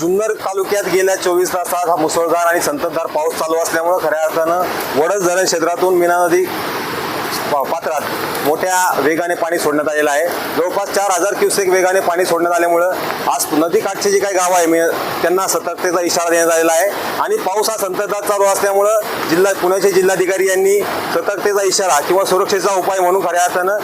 जुन्नर तालुक्यात गेल्या चोवीस तासात हा मुसळधार आणि संततधार पाऊस चालू असल्यामुळं खऱ्या अर्थानं वडस धरण क्षेत्रातून मीना नदी पा- पात्रात मोठ्या वेगाने पाणी सोडण्यात आलेलं आहे. जवळपास चार हजार क्युसेक वेगाने पाणी सोडण्यात आल्यामुळं आज नदीकाठचे जे काही गाव आहे मी त्यांना सतर्कतेचा इशारा देण्यात आलेला आहे. आणि पाऊस हा संततधार चालू असल्यामुळं जिल्हा पुण्याचे जिल्हाधिकारी यांनी सतर्कतेचा इशारा किंवा सुरक्षेचा उपाय म्हणून खऱ्या अर्थानं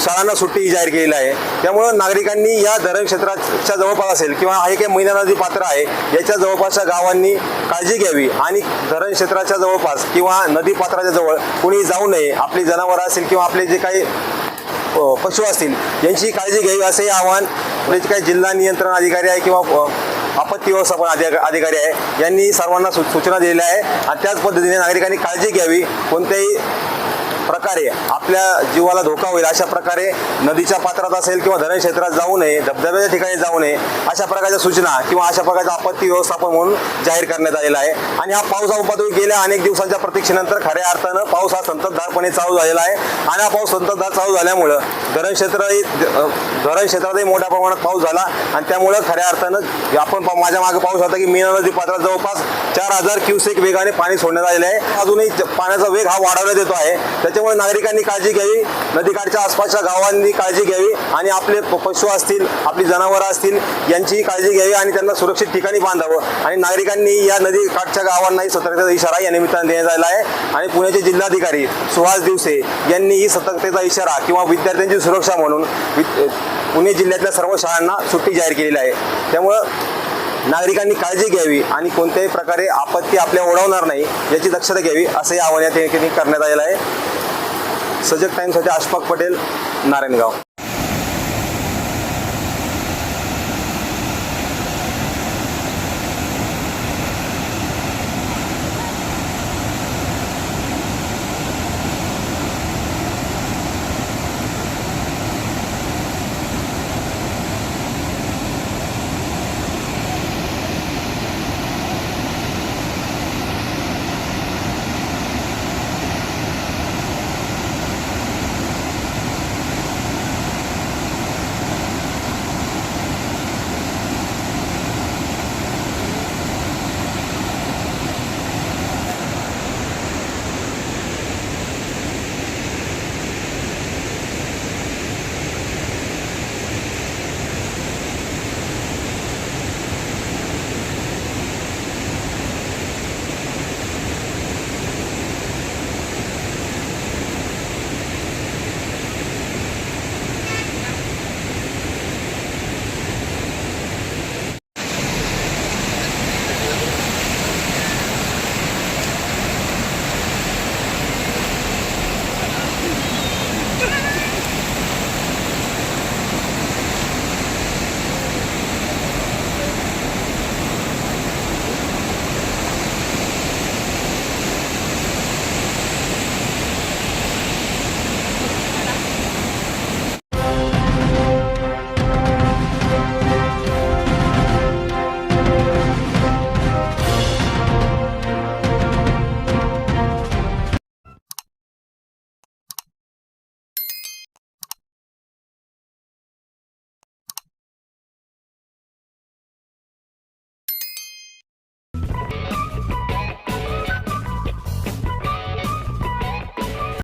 शाळांना सुट्टी जाहीर केलेली आहे. त्यामुळं नागरिकांनी या धरण क्षेत्राच्या जवळपास असेल किंवा हे काही मैना नदी पात्र आहे याच्या जवळपासच्या गावांनी काळजी घ्यावी आणि धरण क्षेत्राच्या जवळपास किंवा नदी पात्राच्या जवळ कुणी जाऊ नये आपली जनावरं असेल किंवा आपले जे काही पशु असतील यांची काळजी घ्यावी असे आव्हान आपले जे काही जिल्हा नियंत्रण अधिकारी आहे किंवा आपत्ती व्यवस्थापन अधिक- अधिकारी आहे यांनी सर्वांना सूचना दिलेल्या आहे. आणि त्याच पद्धतीने नागरिकांनी काळजी घ्यावी कोणत्याही प्रकारे आपल्या जीवाला धोका होईल अशा प्रकारे नदीच्या पात्रात असेल किंवा धरण क्षेत्रात जाऊ नये धबधब्याच्या ठिकाणी जाऊ नये अशा प्रकारच्या सूचना किंवा अशा प्रकारचं आपत्ती व्यवस्थापन म्हणून जाहीर करण्यात आलेला आहे. आणि हा पाऊस पातळी गेल्या अनेक दिवसांच्या प्रतीक्षेनंतर खऱ्या अर्थानं पाऊस हा संततधारपणे चालू झालेला आहे. आणि हा पाऊस संततधार चालू झाल्यामुळं धरण क्षेत्रही धरण क्षेत्रातही मोठ्या प्रमाणात पाऊस झाला आणि त्यामुळं खऱ्या अर्थानं आपण माझ्या मागे पाऊस होता की मीना नदी पात्रात जवळपास चार हजार क्युसेक वेगाने पाणी सोडण्यात आलेलं आहे. अजूनही ज- पाण्याचा वेग हा वाढवण्यात येतो आहे. त्याच्यामुळे नागरिकांनी काळजी घ्यावी. नदीकाठच्या आसपासच्या गावांनी काळजी घ्यावी आणि आपले पशु असतील आपली जनावरं असतील यांचीही काळजी घ्यावी आणि त्यांना सुरक्षित ठिकाणी बांधावं. आणि नागरिकांनी या नदीकाठच्या गावांनाही सतर्कतेचा इशारा या निमित्ताने देण्यात आला आहे. आणि पुण्याचे जिल्हाधिकारी सुहास दिवसे यांनी ही सतर्कतेचा इशारा किंवा विद्यार्थ्यांची सुरक्षा म्हणून वि- पुणे जिल्ह्यातल्या सर्व शाळांना सुट्टी जाहीर केलेली आहे. त्यामुळं नागरिकांनी काळजी घ्यावी आणि कोणत्याही प्रकारे आपत्ती आपल्या ओढवणार नाही याची दक्षता घ्यावी असंही आवाहन या ठिकाणी करण्यात आलेलं आहे. सजग टाइम्ससाठी अशफाक पटेल नारायणगाव.